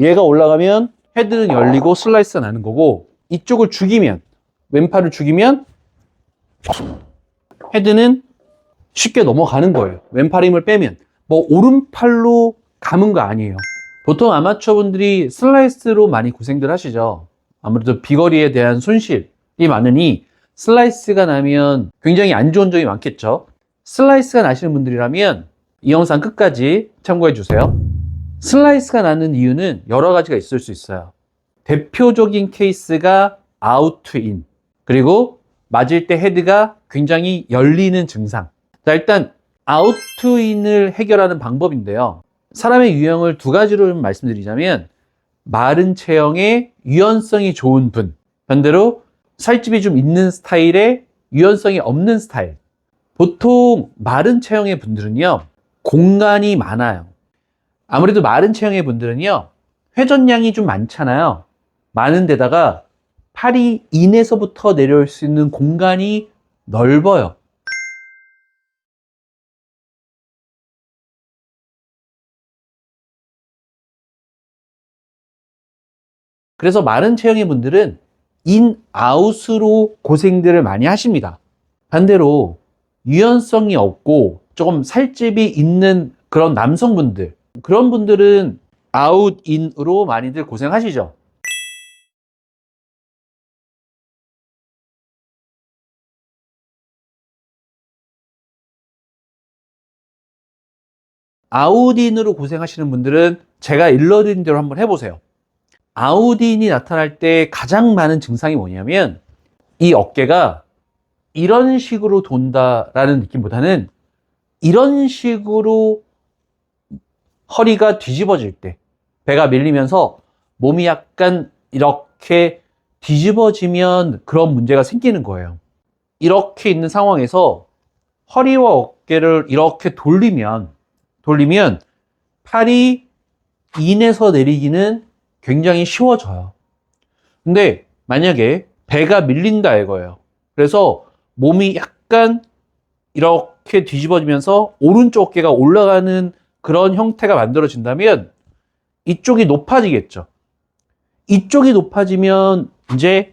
얘가 올라가면 헤드는 열리고 슬라이스가 나는 거고 이쪽을 죽이면 왼팔을 죽이면 헤드는 쉽게 넘어가는 거예요. 왼팔 힘을 빼면 뭐 오른팔로 감은 거 아니에요. 보통 아마추어 분들이 슬라이스로 많이 고생들 하시죠. 아무래도 비거리에 대한 손실이 많으니 슬라이스가 나면 굉장히 안 좋은 점이 많겠죠. 슬라이스가 나시는 분들이라면 이 영상 끝까지 참고해 주세요. 슬라이스가 나는 이유는 여러 가지가 있을 수 있어요. 대표적인 케이스가 아웃투인 그리고 맞을 때 헤드가 굉장히 열리는 증상. 자, 일단 아웃투인을 해결하는 방법인데요. 사람의 유형을 두 가지로 말씀드리자면 마른 체형의 유연성이 좋은 분 반대로 살집이 좀 있는 스타일의 유연성이 없는 스타일 보통 마른 체형의 분들은요 공간이 많아요 아무래도 마른 체형의 분들은요 회전량이 좀 많잖아요 많은 데다가 팔이 인에서부터 내려올 수 있는 공간이 넓어요 그래서 마른 체형의 분들은 인, 아웃으로 고생들을 많이 하십니다. 반대로 유연성이 없고 조금 살집이 있는 그런 남성분들, 그런 분들은 아웃, 인으로 많이들 고생하시죠. 아웃인으로 고생하시는 분들은 제가 일러드린 대로 한번 해보세요. 아웃인이 나타날 때 가장 많은 증상이 뭐냐면 이 어깨가 이런 식으로 돈다라는 느낌보다는 이런 식으로 허리가 뒤집어질 때 배가 밀리면서 몸이 약간 이렇게 뒤집어지면 그런 문제가 생기는 거예요. 이렇게 있는 상황에서 허리와 어깨를 이렇게 돌리면 돌리면 팔이 인에서 내리기는 굉장히 쉬워져요. 근데 만약에 배가 밀린다 이거예요. 그래서 몸이 약간 이렇게 뒤집어지면서 오른쪽 어깨가 올라가는 그런 형태가 만들어진다면 이쪽이 높아지겠죠. 이쪽이 높아지면 이제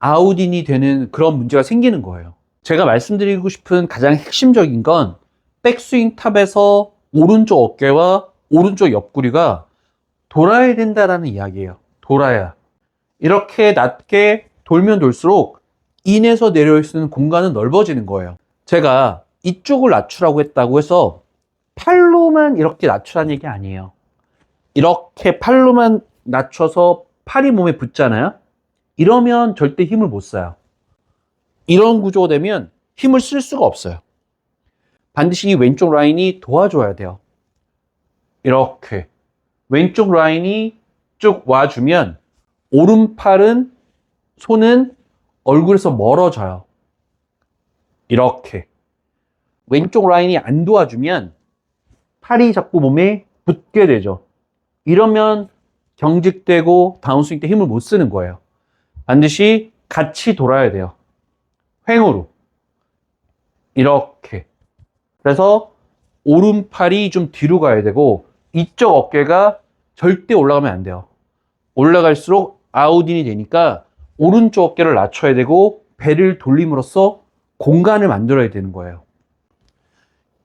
아웃인이 되는 그런 문제가 생기는 거예요. 제가 말씀드리고 싶은 가장 핵심적인 건 백스윙 탑에서 오른쪽 어깨와 오른쪽 옆구리가 돌아야 된다라는 이야기예요. 돌아야. 이렇게 낮게 돌면 돌수록 인에서 내려올 수 있는 공간은 넓어지는 거예요. 제가 이쪽을 낮추라고 했다고 해서 팔로 만 이렇게 낮추라는 얘기 아니에요. 이렇게 팔로만 낮춰서 팔이 몸에 붙잖아요. 이러면 절대 힘을 못 써요. 이런 구조가 되면 힘을 쓸 수가 없어요. 반드시 이 왼쪽 라인이 도와줘야 돼요. 이렇게. 왼쪽 라인이 쭉 와주면 오른팔은 손은 얼굴에서 멀어져요. 이렇게. 왼쪽 라인이 안 도와주면 팔이 자꾸 몸에 붙게 되죠. 이러면 경직되고 다운스윙 때 힘을 못 쓰는 거예요. 반드시 같이 돌아야 돼요. 횡으로. 이렇게. 그래서 오른팔이 좀 뒤로 가야 되고 이쪽 어깨가 절대 올라가면 안 돼요. 올라갈수록 아웃인이 되니까 오른쪽 어깨를 낮춰야 되고 배를 돌림으로써 공간을 만들어야 되는 거예요.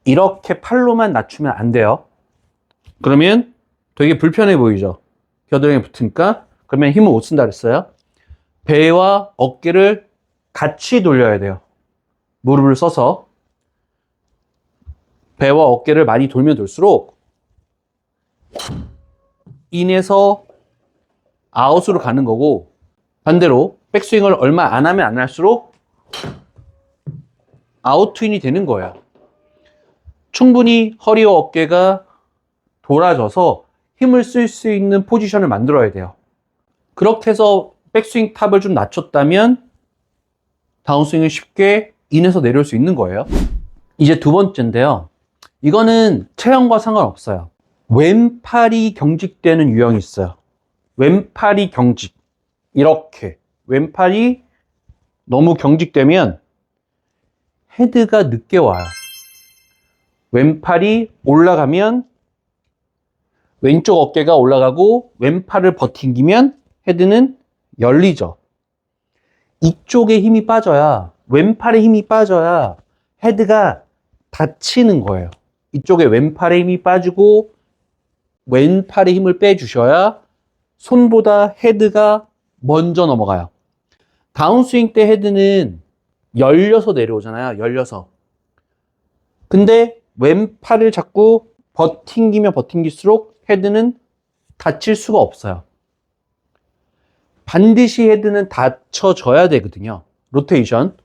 이렇게 팔로만 낮추면 안 돼요. 그러면 되게 불편해 보이죠? 겨드랑이에 붙으니까. 그러면 힘을 못 쓴다 그랬어요. 배와 어깨를 같이 돌려야 돼요. 무릎을 써서. 배와 어깨를 많이 돌면 돌수록 인에서 아웃으로 가는 거고 반대로 백스윙을 얼마 안 하면 안 할수록 아웃트윈이 되는 거야. 충분히 허리와 어깨가 돌아져서 힘을 쓸 수 있는 포지션을 만들어야 돼요. 그렇게 해서 백스윙 탑을 좀 낮췄다면 다운스윙을 쉽게 인에서 내려올 수 있는 거예요. 이제 두 번째인데요. 이거는 체형과 상관없어요. 왼팔이 경직되는 유형이 있어요. 왼팔이 경직. 이렇게. 왼팔이 너무 경직되면 헤드가 늦게 와요. 왼팔이 올라가면 왼쪽 어깨가 올라가고 왼팔을 버팅기면 헤드는 열리죠. 이쪽에 힘이 빠져야 왼팔에 힘이 빠져야 헤드가 닫히는 거예요. 이쪽에 왼팔에 힘이 빠지고 왼팔에 힘을 빼주셔야 손보다 헤드가 먼저 넘어가요. 다운스윙 때 헤드는 열려서 내려오잖아요. 열려서. 근데 왼팔을 자꾸 버팅기면 버팅길수록 헤드는 닫힐 수가 없어요. 반드시 헤드는 닫혀져야 되거든요. 로테이션.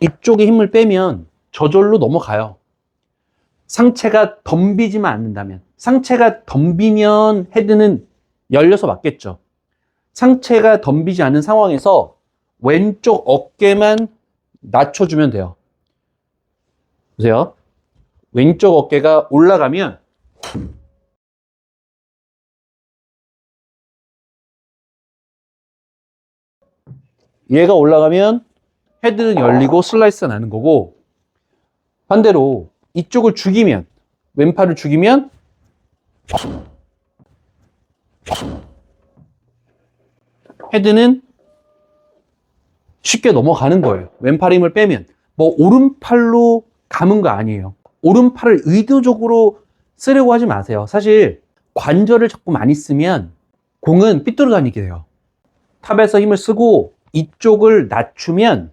이쪽에 힘을 빼면 저절로 넘어가요. 상체가 덤비지만 않는다면. 상체가 덤비면 헤드는 열려서 맞겠죠. 상체가 덤비지 않는 상황에서 왼쪽 어깨만 낮춰주면 돼요. 보세요. 왼쪽 어깨가 올라가면 얘가 올라가면 헤드는 열리고 슬라이스가 나는 거고 반대로 이쪽을 죽이면 왼팔을 죽이면 헤드는 쉽게 넘어가는 거예요. 왼팔 힘을 빼면. 뭐, 오른팔로 감은 거 아니에요. 오른팔을 의도적으로 쓰려고 하지 마세요. 사실, 관절을 자꾸 많이 쓰면 공은 삐뚤어 다니게 돼요. 탑에서 힘을 쓰고 이쪽을 낮추면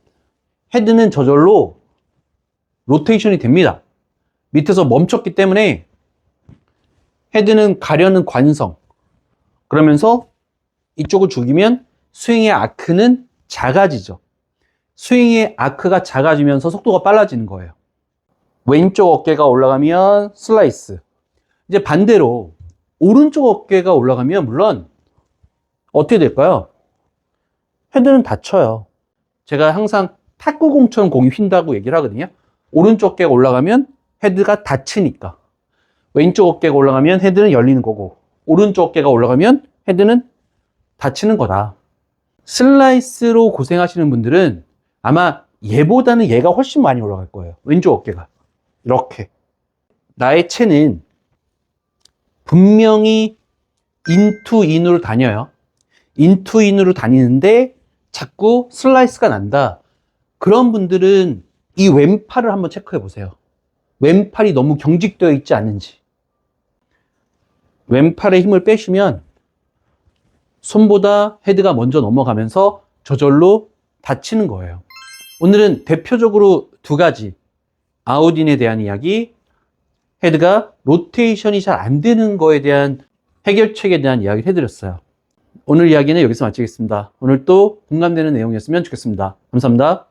헤드는 저절로 로테이션이 됩니다. 밑에서 멈췄기 때문에 헤드는 가려는 관성. 그러면서 이쪽을 죽이면 스윙의 아크는 작아지죠. 스윙의 아크가 작아지면서 속도가 빨라지는 거예요. 왼쪽 어깨가 올라가면 슬라이스. 이제 반대로 오른쪽 어깨가 올라가면 물론 어떻게 될까요? 헤드는 닫혀요. 제가 항상 탁구공처럼 공이 휜다고 얘기를 하거든요. 오른쪽 어깨가 올라가면 헤드가 닫히니까. 왼쪽 어깨가 올라가면 헤드는 열리는 거고, 오른쪽 어깨가 올라가면 헤드는 닫히는 거다. 슬라이스로 고생하시는 분들은 아마 얘보다는 얘가 훨씬 많이 올라갈 거예요. 왼쪽 어깨가. 이렇게. 나의 체는 분명히 인투 인으로 다녀요. 인투 인으로 다니는데 자꾸 슬라이스가 난다. 그런 분들은 이 왼팔을 한번 체크해 보세요. 왼팔이 너무 경직되어 있지 않은지. 왼팔에 힘을 빼시면 손보다 헤드가 먼저 넘어가면서 저절로 닫히는 거예요. 오늘은 대표적으로 두 가지 아웃인에 대한 이야기, 헤드가 로테이션이 잘 안 되는 거에 대한 해결책에 대한 이야기를 해드렸어요. 오늘 이야기는 여기서 마치겠습니다. 오늘 또 공감되는 내용이었으면 좋겠습니다. 감사합니다.